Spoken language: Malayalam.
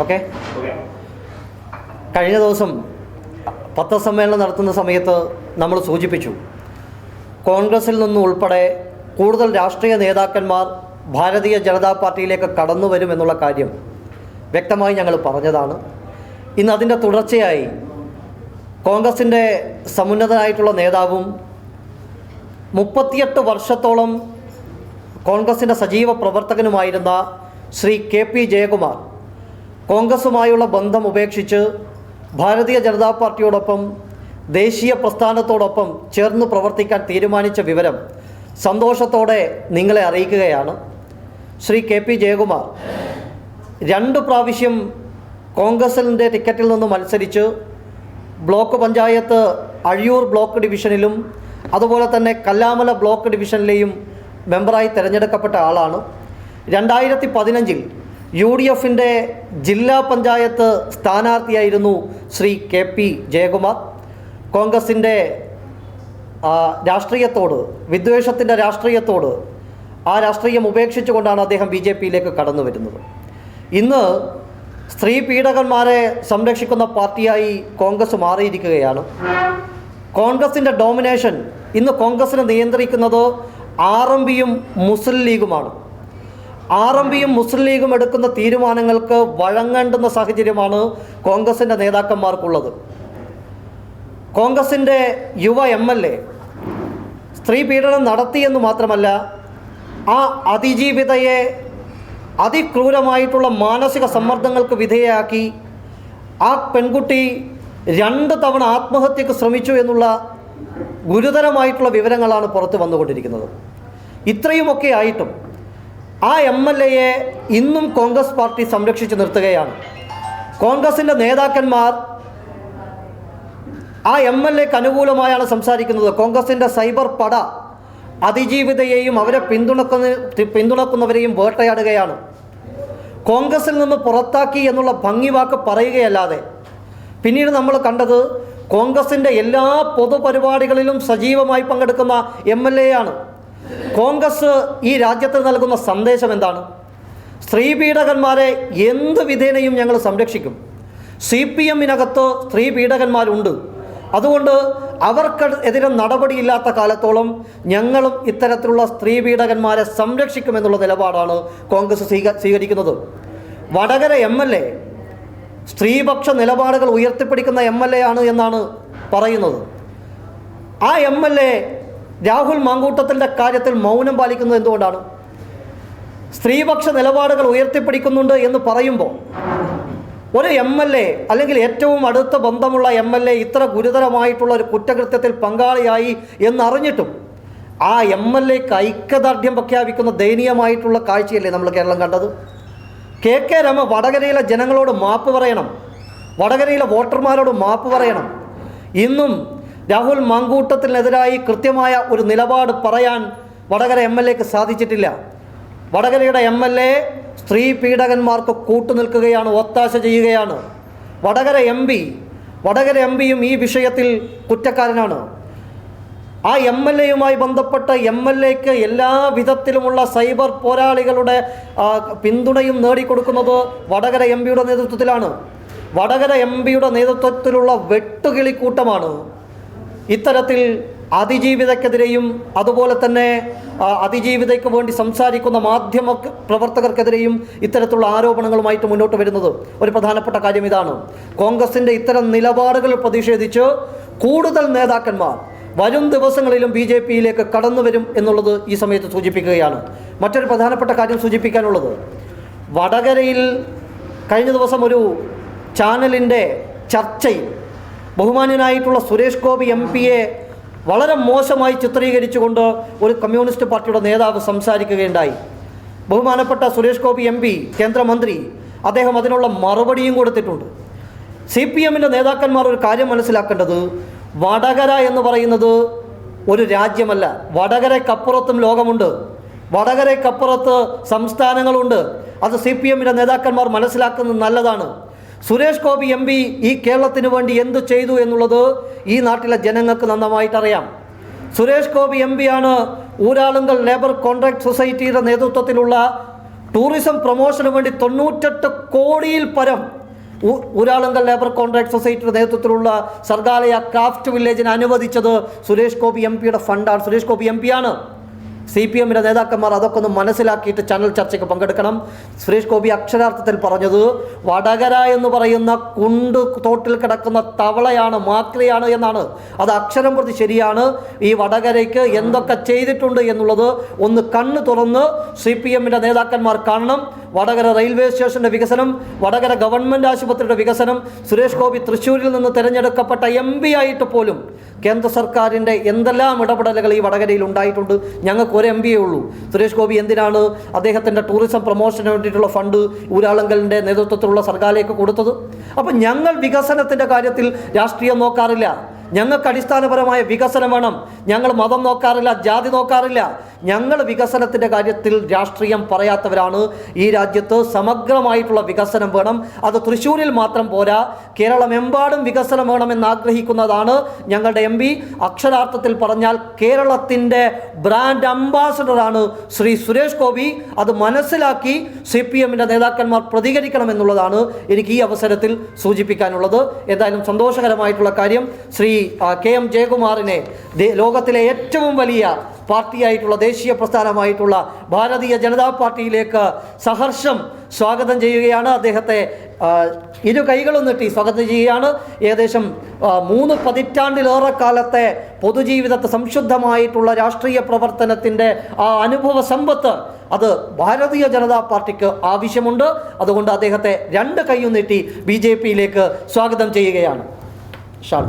ഓക്കെ? കഴിഞ്ഞ ദിവസം പത്രസമ്മേളനം നടത്തുന്ന സമയത്ത് നമ്മൾ സൂചിപ്പിച്ചു കോൺഗ്രസിൽ നിന്നും ഉൾപ്പെടെ കൂടുതൽ രാഷ്ട്രീയ നേതാക്കന്മാർ ഭാരതീയ ജനതാ പാർട്ടിയിലേക്ക് കടന്നു വരുമെന്നുള്ള കാര്യം വ്യക്തമായി ഞങ്ങൾ പറഞ്ഞതാണ്. ഇന്ന് അതിന്റെ തുടർച്ചയായി കോൺഗ്രസിന്റെ സമുന്നതനായിട്ടുള്ള നേതാവും മുപ്പത്തിയെട്ട് വർഷത്തോളം കോൺഗ്രസിന്റെ സജീവ പ്രവർത്തകനുമായിരുന്ന ശ്രീ കെ പി ജയകുമാർ കോൺഗ്രസുമായുള്ള ബന്ധം ഉപേക്ഷിച്ച് ഭാരതീയ ജനതാ പാർട്ടിയോടൊപ്പം ദേശീയ പ്രസ്ഥാനത്തോടൊപ്പം ചേർന്ന് പ്രവർത്തിക്കാൻ തീരുമാനിച്ച വിവരം സന്തോഷത്തോടെ നിങ്ങളെ അറിയിക്കുകയാണ്. ശ്രീ കെ പി ജയകുമാർ രണ്ട് പ്രാവശ്യം കോൺഗ്രസിന്റെ ടിക്കറ്റിൽ നിന്ന് മത്സരിച്ച് ബ്ലോക്ക് പഞ്ചായത്ത് അഴിയൂർ ബ്ലോക്ക് ഡിവിഷനിലും അതുപോലെ തന്നെ കല്ലാമല ബ്ലോക്ക് ഡിവിഷനിലെയും മെമ്പറായി തിരഞ്ഞെടുക്കപ്പെട്ട ആളാണ്. രണ്ടായിരത്തി പതിനഞ്ചിൽ യു ഡി എഫിന്റെ ജില്ലാ പഞ്ചായത്ത് സ്ഥാനാർത്ഥിയായിരുന്നു ശ്രീ കെ പി ജയകുമാർ. കോൺഗ്രസിന്റെ രാഷ്ട്രീയത്തോട് വിദ്വേഷത്തിന്റെ രാഷ്ട്രീയത്തോട് ആ രാഷ്ട്രീയം ഉപേക്ഷിച്ചുകൊണ്ടാണ് അദ്ദേഹം ബി ജെ പിയിലേക്ക് കടന്നു വരുന്നത്. ഇന്ന് സ്ത്രീ പീഡകന്മാരെ സംരക്ഷിക്കുന്ന പാർട്ടിയായി കോൺഗ്രസ് മാറിയിരിക്കുകയാണ്. കോൺഗ്രസിന്റെ ഡോമിനേഷൻ ഇന്ന് കോൺഗ്രസിനെ നിയന്ത്രിക്കുന്നത് ആർ എം പിയും മുസ്ലിം ലീഗുമാണ്. ആർ എം പിയും മുസ്ലിം ലീഗും എടുക്കുന്ന തീരുമാനങ്ങൾക്ക് വഴങ്ങേണ്ടുന്ന സാഹചര്യമാണ് കോൺഗ്രസിന്റെ നേതാക്കന്മാർക്കുള്ളത്. കോൺഗ്രസിന്റെ യുവ എം എൽ എ സ്ത്രീ പീഡനം നടത്തിയെന്ന് മാത്രമല്ല ആ അതിജീവിതയെ അതിക്രൂരമായിട്ടുള്ള മാനസിക സമ്മർദ്ദങ്ങൾക്ക് വിധേയയാക്കി ആ പെൺകുട്ടി രണ്ട് തവണ ആത്മഹത്യക്ക് ശ്രമിച്ചു എന്നുള്ള ഗുരുതരമായിട്ടുള്ള വിവരങ്ങളാണ് പുറത്ത് വന്നുകൊണ്ടിരിക്കുന്നത്. ഇത്രയുമൊക്കെ ആയിട്ടും ആ എം എൽ എയെ ഇന്നും കോൺഗ്രസ് പാർട്ടി സംരക്ഷിച്ചു നിർത്തുകയാണ്. കോൺഗ്രസിന്റെ നേതാക്കന്മാർ ആ എം എൽ എക്ക് അനുകൂലമായാണ് സംസാരിക്കുന്നത്. കോൺഗ്രസിന്റെ സൈബർ പട അതിജീവിതയെയും അവരെ പിന്തുണക്കുന്ന പിന്തുണക്കുന്നവരെയും വേട്ടയാടുകയാണ്. കോൺഗ്രസിൽ നിന്ന് പുറത്താക്കി എന്നുള്ള ഭംഗി വാക്ക് പറയുകയല്ലാതെ പിന്നീട് നമ്മൾ കണ്ടത് കോൺഗ്രസിന്റെ എല്ലാ പൊതുപരിപാടികളിലും സജീവമായി പങ്കെടുക്കുന്ന എം എൽ എയാണ് കോൺഗ്രസ് ഈ രാജ്യത്തിന് നൽകുന്ന സന്ദേശം എന്താണ്? സ്ത്രീ സ്ത്രീപീഡകന്മാരെ എന്ത് വിധേനയും ഞങ്ങൾ സംരക്ഷിക്കും. സി പി എമ്മിനകത്ത് സ്ത്രീ പീഡകന്മാരുണ്ട് അതുകൊണ്ട് അവർക്കെതിരെ നടപടിയില്ലാത്ത കാലത്തോളം ഞങ്ങളും ഇത്തരത്തിലുള്ള സ്ത്രീ പീഡകന്മാരെ സംരക്ഷിക്കുമെന്നുള്ള നിലപാടാണ് കോൺഗ്രസ് സ്വീക സ്വീകരിക്കുന്നത്. വടകര എം എൽ എ സ്ത്രീപക്ഷ നിലപാടുകൾ ഉയർത്തിപ്പിടിക്കുന്ന എം എൽ എ ആണ് എന്നാണ് പറയുന്നത്. ആ എം എൽ എ രാഹുൽ മാങ്കൂട്ടത്തിന്റെ കാര്യത്തിൽ മൗനം പാലിക്കുന്നത് എന്തുകൊണ്ടാണ്? സ്ത്രീപക്ഷ നിലപാടുകൾ ഉയർത്തിപ്പിടിക്കുന്നുണ്ട് എന്ന് പറയുമ്പോൾ ഒരു എം എൽ എ അല്ലെങ്കിൽ ഏറ്റവും അടുത്ത ബന്ധമുള്ള എം എൽ എ ഇത്ര ഗുരുതരമായിട്ടുള്ള ഒരു കുറ്റകൃത്യത്തിൽ പങ്കാളിയായി എന്നറിഞ്ഞിട്ടും ആ എം എൽ എക്ക് ഐക്യദാർഢ്യം പ്രഖ്യാപിക്കുന്ന ദയനീയമായിട്ടുള്ള കാഴ്ചയല്ലേ നമ്മൾ കേരളം കണ്ടത്? കെ കെ രമ വടകരയിലെ ജനങ്ങളോട് മാപ്പ് പറയണം. വടകരയിലെ വോട്ടർമാരോട് മാപ്പ് പറയണം. ഇന്നും രാഹുൽ മാങ്കൂട്ടത്തിനെതിരായി കൃത്യമായ ഒരു നിലപാട് പറയാൻ വടകര എം എൽ എക്ക് സാധിച്ചിട്ടില്ല. വടകരയുടെ എം എൽ എ സ്ത്രീ പീഡകന്മാർക്ക് കൂട്ടുനിൽക്കുകയാണ് ഒത്താശ ചെയ്യുകയാണ്. Vadakara M P Vadakara M പിയും ഈ വിഷയത്തിൽ കുറ്റക്കാരനാണ്. ആ എം എൽ എയുമായി ബന്ധപ്പെട്ട എം എൽ എക്ക് എല്ലാ വിധത്തിലുമുള്ള സൈബർ പോരാളികളുടെ പിന്തുണയും നേടിക്കൊടുക്കുന്നത് വടകര എം പിയുടെ നേതൃത്വത്തിലാണ്. വടകര എം പിയുടെ നേതൃത്വത്തിലുള്ള വെട്ടുകിളിക്കൂട്ടമാണ്. ഇത്തരത്തിൽ അതിജീവിതക്കെതിരെയും അതുപോലെ തന്നെ അതിജീവിതയ്ക്ക് വേണ്ടി സംസാരിക്കുന്ന മാധ്യമ പ്രവർത്തകർക്കെതിരെയും ഇത്തരത്തിലുള്ള ആരോപണങ്ങളുമായിട്ട് മുന്നോട്ട് വരുന്നത് ഒരു പ്രധാനപ്പെട്ട കാര്യം ഇതാണ്. കോൺഗ്രസിന്റെ ഇത്തരം നിലപാടുകൾ പ്രതിഷേധിച്ച് കൂടുതൽ നേതാക്കന്മാർ വരും ദിവസങ്ങളിലും ബി ജെ പിയിലേക്ക് കടന്നു വരും എന്നുള്ളത് ഈ സമയത്ത് സൂചിപ്പിക്കുകയാണ്. മറ്റൊരു പ്രധാനപ്പെട്ട കാര്യം സൂചിപ്പിക്കാനുള്ളത്. വടകരയിൽ കഴിഞ്ഞ ദിവസം ഒരു ചാനലിന്റെ ചർച്ചയിൽ ബഹുമാന്യനായിട്ടുള്ള സുരേഷ് ഗോപി എം പിയെ വളരെ മോശമായി ചിത്രീകരിച്ചുകൊണ്ട് ഒരു കമ്മ്യൂണിസ്റ്റ് പാർട്ടിയുടെ നേതാവ് സംസാരിക്കുകയുണ്ടായി. ബഹുമാനപ്പെട്ട സുരേഷ് ഗോപി എം പി കേന്ദ്രമന്ത്രി അദ്ദേഹം അതിനുള്ള മറുപടിയും കൊടുത്തിട്ടുണ്ട്. സി പി എമ്മിന്റെ നേതാക്കന്മാർ ഒരു കാര്യം മനസ്സിലാക്കേണ്ടത് വടകര എന്ന് പറയുന്നത് ഒരു രാജ്യമല്ല. വടകരക്കപ്പുറത്തും ലോകമുണ്ട്. വടകരക്കപ്പുറത്ത് സംസ്ഥാനങ്ങളുണ്ട്. അത് സി പി എമ്മിന്റെ നേതാക്കന്മാർ മനസ്സിലാക്കുന്നത് നല്ലതാണ്. സുരേഷ് ഗോപി എം പി ഈ കേരളത്തിന് വേണ്ടി എന്ത് ചെയ്തു എന്നുള്ളത് ഈ നാട്ടിലെ ജനങ്ങൾക്ക് നന്നായിട്ടറിയാം. സുരേഷ് ഗോപി എം പിയാണ് ഊരാളുങ്കൽ ലേബർ കോൺട്രാക്ട് സൊസൈറ്റിയുടെ നേതൃത്വത്തിലുള്ള ടൂറിസം പ്രൊമോഷന് വേണ്ടി തൊണ്ണൂറ്റെട്ട് കോടിയിൽ പരം ഊരാളുങ്കൽ ലേബർ കോൺട്രാക്ട് സൊസൈറ്റിയുടെ നേതൃത്വത്തിലുള്ള സർഗാലയ ക്രാഫ്റ്റ് വില്ലേജിന് അനുവദിച്ചത് സുരേഷ് ഗോപി എം പിയുടെ ഫണ്ടാണ്. സുരേഷ് ഗോപി എം പിയാണ് സി പി എമ്മിന്റെ നേതാക്കന്മാർ അതൊക്കെ ഒന്ന് മനസ്സിലാക്കിയിട്ട് ചാനൽ ചർച്ചയ്ക്ക് പങ്കെടുക്കണം. സുരേഷ് ഗോപി അക്ഷരാർത്ഥത്തിൽ പറഞ്ഞത് വടകര എന്ന് പറയുന്ന കുണ്ട് തോട്ടിൽ കിടക്കുന്ന തവളയാണ് മാക്രിയാണ് എന്നാണ്. അത് അക്ഷരം പ്രതി ശരിയാണ്. ഈ വടകരയ്ക്ക് എന്തൊക്കെ ചെയ്തിട്ടുണ്ട് എന്നുള്ളത് ഒന്ന് കണ്ണ് തുറന്ന് സി പി എമ്മിന്റെ നേതാക്കന്മാർ കാണണം. വടകര റെയിൽവേ സ്റ്റേഷന്റെ വികസനം വടകര ഗവൺമെന്റ് ആശുപത്രിയുടെ വികസനം സുരേഷ് ഗോപി തൃശ്ശൂരിൽ നിന്ന് തിരഞ്ഞെടുക്കപ്പെട്ട എം ആയിട്ട് പോലും കേന്ദ്ര സർക്കാരിന്റെ എന്തെല്ലാം ഇടപെടലുകൾ ഈ വടകരയിൽ ഉണ്ടായിട്ടുണ്ട് ഞങ്ങൾക്ക് ഒരു എം ഉള്ളൂ. സുരേഷ് ഗോപി എന്തിനാണ് അദ്ദേഹത്തിന്റെ ടൂറിസം പ്രൊമോഷന് വേണ്ടിയിട്ടുള്ള ഫണ്ട് ഊരാളങ്കലിന്റെ നേതൃത്വത്തിലുള്ള സർക്കാരിലേക്ക് കൊടുത്തത്? അപ്പം ഞങ്ങൾ വികസനത്തിന്റെ കാര്യത്തിൽ രാഷ്ട്രീയം നോക്കാറില്ല. ഞങ്ങൾക്ക് അടിസ്ഥാനപരമായ വികസനം വേണം. ഞങ്ങൾ മതം നോക്കാറില്ല ജാതി നോക്കാറില്ല. ഞങ്ങൾ വികസനത്തിന്റെ കാര്യത്തിൽ രാഷ്ട്രീയം പറയാത്തവരാണ്. ഈ രാജ്യത്ത് സമഗ്രമായിട്ടുള്ള വികസനം വേണം. അത് തൃശ്ശൂരിൽ മാത്രം പോരാ. കേരളമെമ്പാടും വികസനം വേണമെന്ന് ആഗ്രഹിക്കുന്നതാണ് ഞങ്ങളുടെ എം പി. അക്ഷരാർത്ഥത്തിൽ പറഞ്ഞാൽ കേരളത്തിന്റെ ബ്രാൻഡ് അംബാസഡറാണ് ശ്രീ സുരേഷ് ഗോപി. അത് മനസ്സിലാക്കി സി പി എമ്മിന്റെ നേതാക്കന്മാർ പ്രതികരിക്കണമെന്നുള്ളതാണ് എനിക്ക് ഈ അവസരത്തിൽ സൂചിപ്പിക്കാനുള്ളത്. എന്തായാലും സന്തോഷകരമായിട്ടുള്ള കാര്യം ശ്രീ കെ എം ജയകുമാറിനെ ലോകത്തിലെ ഏറ്റവും വലിയ പാർട്ടിയായിട്ടുള്ള ദേശീയ പ്രസ്ഥാനമായിട്ടുള്ള ഭാരതീയ ജനതാ പാർട്ടിയിലേക്ക് സഹർഷം സ്വാഗതം ചെയ്യുകയാണ്. അദ്ദേഹത്തെ ഇരു കൈകളും നീട്ടി സ്വാഗതം ചെയ്യുകയാണ്. ഏകദേശം മൂന്ന് പതിറ്റാണ്ടിലേറെ കാലത്തെ പൊതുജീവിതത്തെ സംശുദ്ധമായിട്ടുള്ള രാഷ്ട്രീയ പ്രവർത്തനത്തിന്റെ ആ അനുഭവ സമ്പത്ത് അത് ഭാരതീയ ജനതാ പാർട്ടിക്ക് ആവശ്യമുണ്ട്. അതുകൊണ്ട് അദ്ദേഹത്തെ രണ്ട് കൈയും നീട്ടി ബി ജെ പിയിലേക്ക് സ്വാഗതം ചെയ്യുകയാണ്. ഷാൾ.